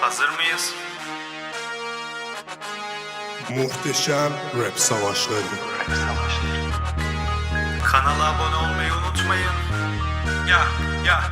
Hazır mıyız? Muhteşem Rap Savaşları Kanala abone olmayı unutmayın. Ya ya.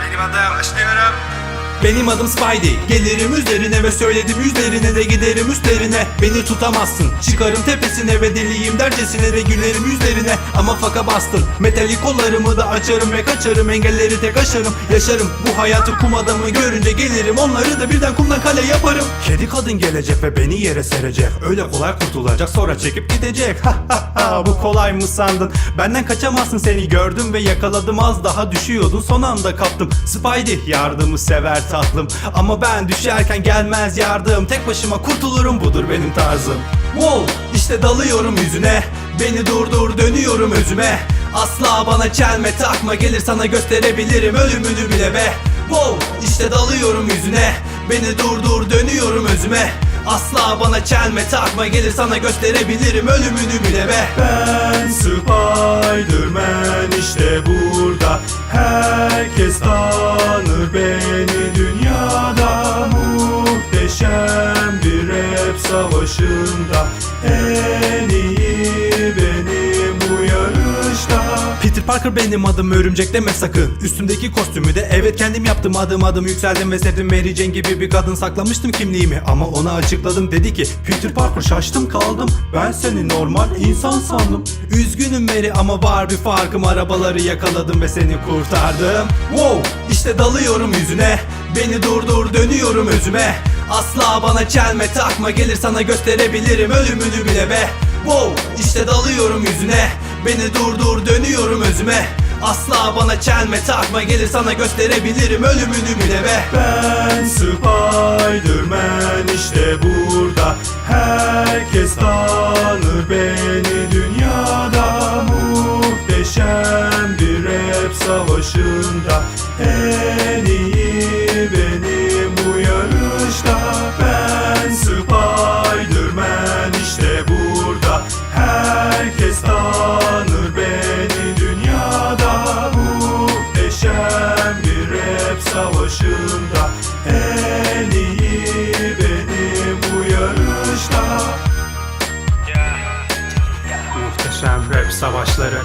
Benim adım başlıyorum. Benim adım Spidey. Gelirim üzerine ve söyledim yüzlerine de giderim üstlerine. Beni tutamazsın. Çıkarım tepesine ve deliyim dercesine de gülerim yüzlerine. Ama faka bastın Metalik kollarımı da açarım ve kaçarım. Engelleri tek aşarım. Yaşarım. Bu hayatı kum adamı görünce gelirim. Onları da birden kumdan kale yaparım. Kedi kadın gelecek ve beni yere serecek. Öyle kolay kurtulacak sonra çekip gidecek. Ha ha ha. Bu kolay mı sandın? Benden kaçamazsın seni. Gördüm ve yakaladım. Az daha düşüyordun. Son anda kaptım. Spidey yardımı sever tatlım. Ama ben düşerken gelmez yardım. Tek başıma kurtulurum budur benim tarzım. Wow işte dalıyorum yüzüne. Beni durdur dönüyorum özüme. Asla bana çelme takma gelir sana gösterebilirim ölümünü bile be. Wow işte dalıyorum yüzüne. Beni durdur dönüyorum özüme. Asla bana çelme takma gelir sana gösterebilirim ölümünü bile be. Ben Spiderman işte burada. Herkes tanır beni savaşında En iyi benim bu yarışta. Peter Parker benim adım örümcek deme sakın. Üstümdeki kostümü de evet kendim yaptım. Adım adım yükseldim ve sevdim. Mary Jane gibi bir kadın saklamıştım kimliğimi. Ama ona açıkladım. Dedi ki Peter Parker şaştım kaldım. Ben seni normal insan sandım. Üzgünüm Mary ama var bir farkım. Arabaları yakaladım ve seni kurtardım. Wow işte dalıyorum yüzüne. Beni durdur dönüyorum özüme Asla bana çelme takma. Gelir sana gösterebilirim. Ölümünü bile be. Wow işte dalıyorum yüzüne. Beni durdur dönüyorum özüme. Asla bana çelme takma. Gelir sana gösterebilirim. Ölümünü bile be. Ben Spiderman işte burada. Herkes tanır beni. Dünyada Muhteşem bir rap savaşında En iyi rap savaşında En iyi benim bu yarışta Muhteşem rap savaşları.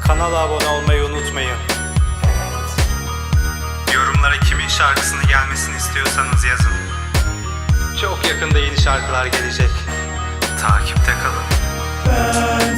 Kanala abone olmayı unutmayın. Yorumlara kimin şarkısını gelmesini istiyorsanız yazın. Çok yakında yeni şarkılar gelecek. Takipte kalın. Ben